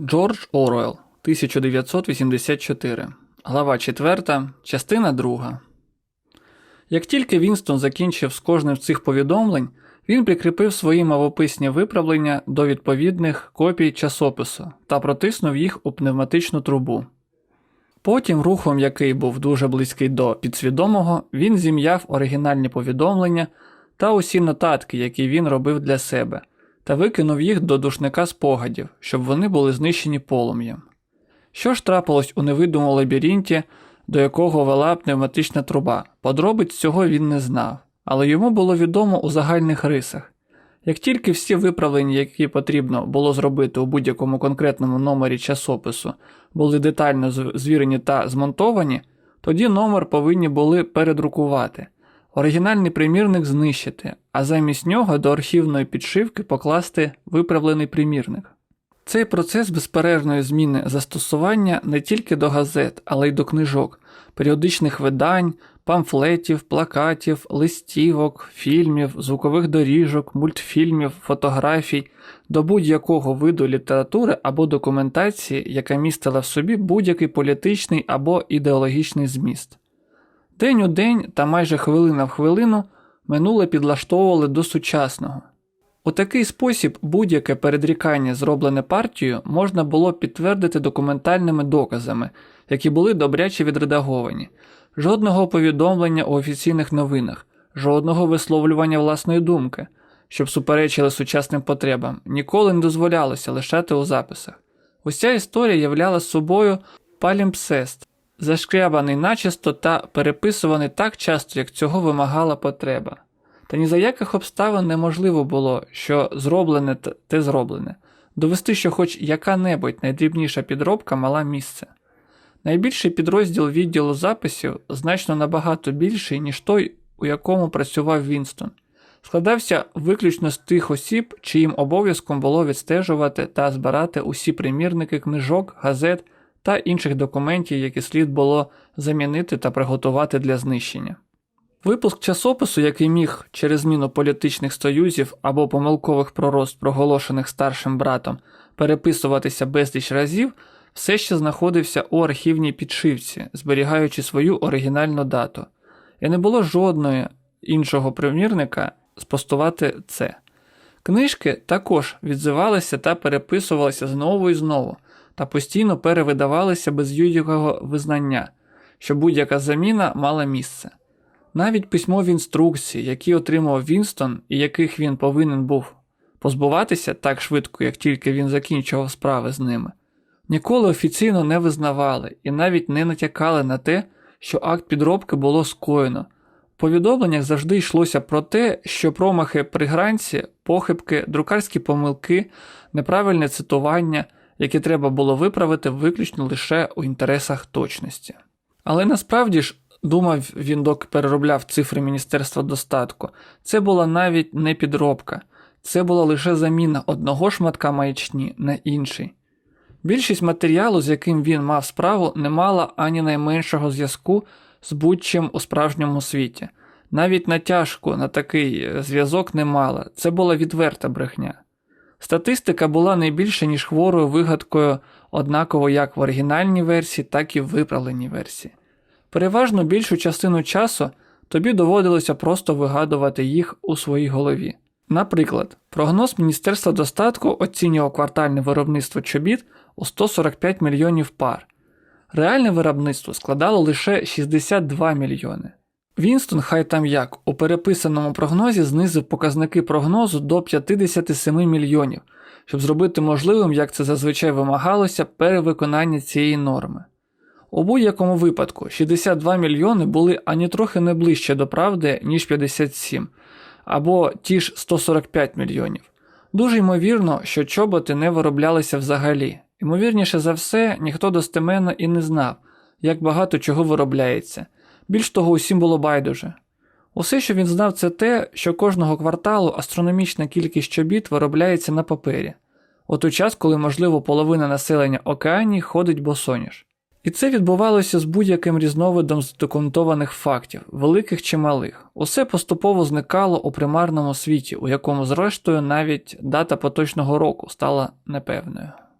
Джордж Оруелл, 1984. Глава 4, частина 2. Як тільки Вінстон закінчив з кожним з цих повідомлень, він прикріпив свої мовописні виправлення до відповідних копій часопису та протиснув їх у пневматичну трубу. Потім, рухом, який був дуже близький до підсвідомого, він зім'яв оригінальні повідомлення та усі нотатки, які він робив для себе, та викинув їх до душника спогадів, щоб вони були знищені полум'ям. Що ж трапилось у невидимому лабіринті, до якого вела пневматична труба? Подробиць цього він не знав, але йому було відомо у загальних рисах. Як тільки всі виправлення, які потрібно було зробити у будь-якому конкретному номері часопису, були детально звірені та змонтовані, тоді номер повинні були передрукувати, оригінальний примірник знищити, а замість нього до архівної підшивки покласти виправлений примірник. Цей процес безперервної зміни застосування не тільки до газет, але й до книжок, періодичних видань, памфлетів, плакатів, листівок, фільмів, звукових доріжок, мультфільмів, фотографій, до будь-якого виду літератури або документації, яка містила в собі будь-який політичний або ідеологічний зміст. День у день та майже хвилина в хвилину минуле підлаштовували до сучасного. У такий спосіб будь-яке передрікання, зроблене партією, можна було підтвердити документальними доказами, які були добряче відредаговані, жодного повідомлення у офіційних новинах, жодного висловлювання власної думки, щоб суперечили сучасним потребам, ніколи не дозволялося лишати у записах. Уся історія являла собою палімпсест, зашкрябаний начисто та переписуваний так часто, як цього вимагала потреба. Та ні за яких обставин неможливо було, що зроблене те зроблене, довести, що хоч яка-небудь найдрібніша підробка мала місце. Найбільший підрозділ відділу записів значно набагато більший, ніж той, у якому працював Вінстон. Складався виключно з тих осіб, чиїм обов'язком було відстежувати та збирати усі примірники книжок, газет та інших документів, які слід було замінити та приготувати для знищення. Випуск часопису, який міг через зміну політичних союзів або помилкових пророст, проголошених старшим братом, переписуватися безліч разів, все ще знаходився у архівній підшивці, зберігаючи свою оригінальну дату. І не було жодної іншого примірника спостувати це. Книжки також відзивалися та переписувалися знову і знову, та постійно перевидавалися без будь-якого визнання, що будь-яка заміна мала місце. Навіть письмові інструкції, які отримав Вінстон і яких він повинен був позбуватися так швидко, як тільки він закінчував справи з ними, ніколи офіційно не визнавали і навіть не натякали на те, що акт підробки було скоєно. В повідомленнях завжди йшлося про те, що промахи при гранці, похибки, друкарські помилки, неправильне цитування, які треба було виправити виключно лише у інтересах точності. Але насправді ж, думав він, доки переробляв цифри Міністерства достатку, це була навіть не підробка, це була лише заміна одного шматка маячні на інший. Більшість матеріалу, з яким він мав справу, не мала ані найменшого зв'язку з будь-чим у справжньому світі. Навіть натяжку на такий е, зв'язок не мала, це була відверта брехня. Статистика була не більше, ніж хворою вигадкою, однаково як в оригінальній версії, так і в виправленій версії. Переважно більшу частину часу тобі доводилося просто вигадувати їх у своїй голові. Наприклад, прогноз Міністерства достатку оцінював квартальне виробництво чобіт у 145 мільйонів пар. Реальне виробництво складало лише 62 мільйони. Вінстон, хай там як, у переписаному прогнозі знизив показники прогнозу до 57 мільйонів, щоб зробити можливим, як це зазвичай вимагалося, перевиконання цієї норми. У будь-якому випадку 62 мільйони були ані трохи не ближче до правди, ніж 57, або ті ж 145 мільйонів. Дуже ймовірно, що чоботи не вироблялися взагалі. Ймовірніше за все, ніхто достеменно і не знав, як багато чого виробляється. Більш того, усім було байдуже. Усе, що він знав, це те, що кожного кварталу астрономічна кількість чобіт виробляється на папері, у той час, коли, можливо, половина населення океанії ходить босоніж. І це відбувалося з будь-яким різновидом задокументованих фактів, великих чи малих. Усе поступово зникало у примарному світі, у якому, зрештою, навіть дата поточного року стала непевною.